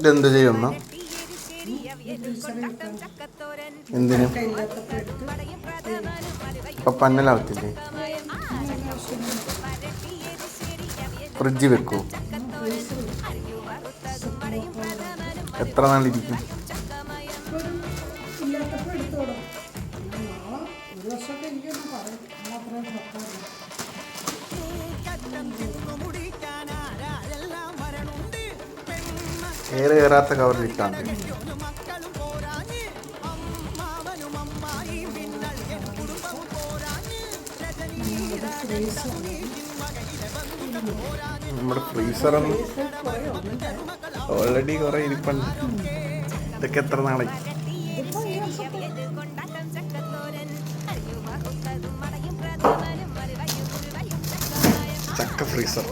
ഇതെന്ത് ചെയ്യുന്ന? എന്തിനു? അപ്പൊ പന്നലാവത്തില്ലേ? ഫ്രിഡ്ജ് വെക്കൂ. എത്ര നാളിരിക്കും? ഒരു വർഷമൊക്കെ ഏറെ കയറാത്ത കവറിലിട്ടാൽ മതി നമ്മുടെ ഫ്രീസറും ഓൾറെഡി കുറെ ഇരിപ്പുണ്ട്. ഇതൊക്കെ എത്ര നാളായി? ചക്ക ഫ്രീസർ.